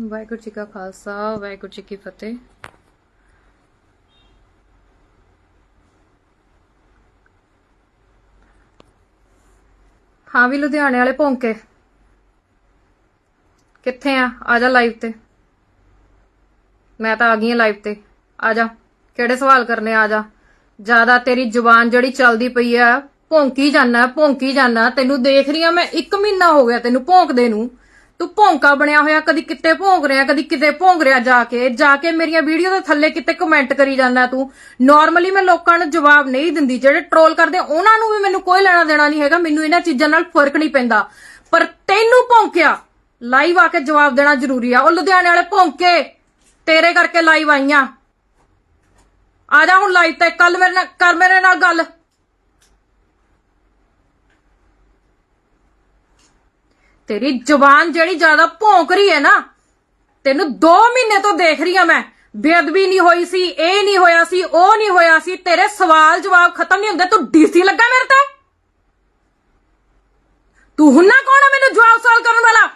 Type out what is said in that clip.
ਵਾਹਿਗੁਰੂ ਜੀ ਕਾ ਖਾਲਸਾ, ਵਾਹਿਗੁਰੂ ਜੀ ਕੀ ਫਤਿਹ। ਹਾਂ ਵੀ ਲੁਧਿਆਣੇ ਵਾਲੇ ਭੌਂਕੇ। ਕਿੱਥੇ ਆ? ਆ ਜਾ ਲਾਈਵ ਤੇ। ਮੈਂ ਤਾਂ ਆ ਗਈ ਆ ਲਾਈਵ ਤੇ। ਆ ਜਾ। ਕਿਹੜੇ ਸਵਾਲ ਕਰਨੇ? ਆ ਜਾ। ਜ਼ਿਆਦਾ ਤੇਰੀ ਜ਼ੁਬਾਨ ਜਿਹੜੀ ਚੱਲਦੀ ਪਈ ਆ, ਭੌਂਕੀ ਜਾਨਾ ਭੌਂਕੀ ਜਾਨਾ। ਤੈਨੂੰ ਦੇਖ ਰਹੀ ਆ ਮੈਂ 1 ਮਹੀਨਾ ਹੋ ਗਿਆ ਤੈਨੂੰ ਭੌਂਕਦੇ ਨੂੰ। ਤੂੰ ਭੌਂਕਾ ਬਣਿਆ ਹੋਇਆ, ਕਦੀ ਕਿਤੇ ਭੌਂਕ ਰਿਹਾ, ਕਦੀ ਕਿਤੇ ਭੌਂਕ ਰਿਹਾ ਜਾ ਕੇ ਜਾ ਕੇ ਮੇਰੀਆਂ ਵੀਡੀਓ ਦੇ ਥੱਲੇ ਕਿਤੇ ਕਮੈਂਟ ਕਰੀ ਜਾਂਦਾ ਤੂੰ। ਨਾਰਮਲੀ ਮੈਂ ਲੋਕਾਂ ਨੂੰ ਜਵਾਬ ਨਹੀਂ ਦਿੰਦੀ, ਜਿਹੜੇ ਟਰੋਲ ਕਰਦੇ, ਉਹਨਾਂ ਨੂੰ ਵੀ ਮੈਨੂੰ ਕੋਈ ਲੈਣਾ ਦੇਣਾ ਨਹੀਂ ਹੈਗਾ, ਮੈਨੂੰ ਇਹਨਾਂ ਚੀਜ਼ਾਂ ਨਾਲ ਫ਼ਰਕ ਨਹੀਂ ਪੈਂਦਾ। ਪਰ ਤੈਨੂੰ ਭੌਂਕਿਆ ਲਾਈਵ ਆ ਕੇ ਜਵਾਬ ਦੇਣਾ ਜ਼ਰੂਰੀ ਆ। ਉਹ ਲੁਧਿਆਣੇ ਵਾਲੇ ਭੌਂਕੇ, ਤੇਰੇ ਕਰਕੇ ਲਾਈਵ ਆਈਆਂ। ਆ ਜਾ ਹੁਣ ਲਾਈਵ ਤੇ ਕੱਲ ਮੇਰੇ ਨਾਲ, ਕਰ ਮੇਰੇ ਨਾਲ ਗੱਲ। ਤੇਰੀ ਜ਼ੁਬਾਨ ਜਿਹੜੀ ਜ਼ਿਆਦਾ ਭੌਂਕ ਰਹੀ ਹੈ ਨਾ, ਤੈਨੂੰ 2 ਮਹੀਨੇ ਤੋਂ ਦੇਖ ਰਹੀ ਆ ਮੈਂ। ਬੇਅਦਬੀ ਨਹੀਂ ਹੋਈ ਸੀ, ਇਹ ਨਹੀਂ ਹੋਇਆ ਸੀ, ਉਹ ਨਹੀਂ ਹੋਇਆ ਸੀ, ਤੇਰੇ ਸਵਾਲ ਜਵਾਬ ਖਤਮ ਨਹੀਂ ਹੁੰਦੇ, ਤੂੰ ਡੀਸੀ ਲੱਗਾ ਮੇਰੇ ਤੇ। ਤੂੰ ਹੁੰਨਾ ਕੌਣ ਆ ਮੈਨੂੰ ਜਵਾਬ ਸਵਾਲ ਕਰਨ ਵਾਲਾ?